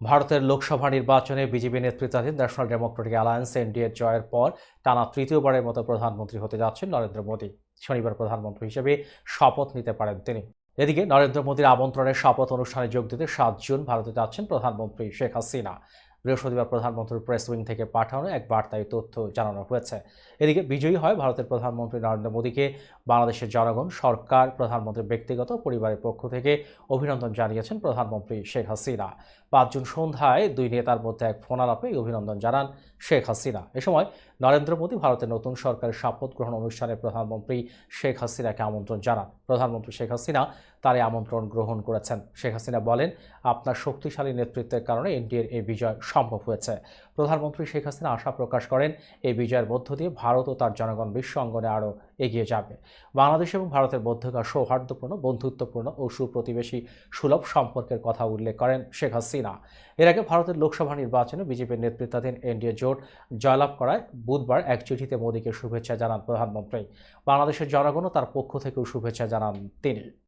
ভারতের লোকসভা নির্বাচনে বিজেপি নেতৃত্বাধীন ন্যাশনাল ডেমোক্রেটিক অ্যালায়েন্স এনডিএ জয়ের পর টানা তৃতীয়বারের মতো প্রধানমন্ত্রী হতে যাচ্ছেন নরেন্দ্র মোদী। শনিবার প্রধানমন্ত্রী হিসেবে শপথ নিতে পারেন তিনি। এদিকে নরেন্দ্র মোদীর আমন্ত্রণে শপথ অনুষ্ঠানে যোগ দিতে সাত জুন ভারতে যাচ্ছেন প্রধানমন্ত্রী শেখ হাসিনা। বৃহস্পতিবার প্রধানমন্ত্রীর প্রেস উইং থেকে পাঠানো এক বার্তায় তথ্য জানানো হয়েছে। এদিকে বিজয়ী হয় ভারতের প্রধানমন্ত্রী নরেন্দ্র মোদীকে। বাংলাদেশের জনগণ, সরকার, প্রধানমন্ত্রীর ব্যক্তিগত, পরিবারের পক্ষ থেকে অভিনন্দন জানিয়েছেন প্রধানমন্ত্রী শেখ হাসিনা। পাঁচ জুন সন্ধ্যায় দুই নেতার মধ্যে এক ফোনালাপে এই অভিনন্দন জানান শেখ হাসিনা। এ সময় নরেন্দ্র মোদী ভারতের নতুন সরকারের শপথ গ্রহণ অনুষ্ঠানে প্রধানমন্ত্রী শেখ হাসিনাকে আমন্ত্রণ জানান। প্রধানমন্ত্রী শেখ হাসিনা তার এই আমন্ত্রণ গ্রহণ করেছেন। শেখ হাসিনা বলেন, আপনার শক্তিশালী নেতৃত্বের কারণে এনডিএর এই বিজয় সম্ভব হয়েছে। প্রধানমন্ত্রী শেখ হাসিনা আশা প্রকাশ করেন এই বিজয়ের মধ্য দিয়ে ভারত ও তার জনগণ বিশ্ব অঙ্গনে আরও এগিয়ে যাবে। বাংলাদেশ এবং ভারতের মধ্যকার সৌহার্দ্যপূর্ণ, বন্ধুত্বপূর্ণ ও সুপ্রতিবেশী সুলভ সম্পর্কের কথা উল্লেখ করেন শেখ হাসিনা। এর আগে ভারতের লোকসভা নির্বাচনে বিজেপির নেতৃত্বাধীন এনডিএ জোট জয়লাভ করায় বুধবার এক চিঠিতে মোদীকে শুভেচ্ছা জানান প্রধানমন্ত্রী। বাংলাদেশের জনগণও তার পক্ষ থেকেও শুভেচ্ছা জানান তিনি।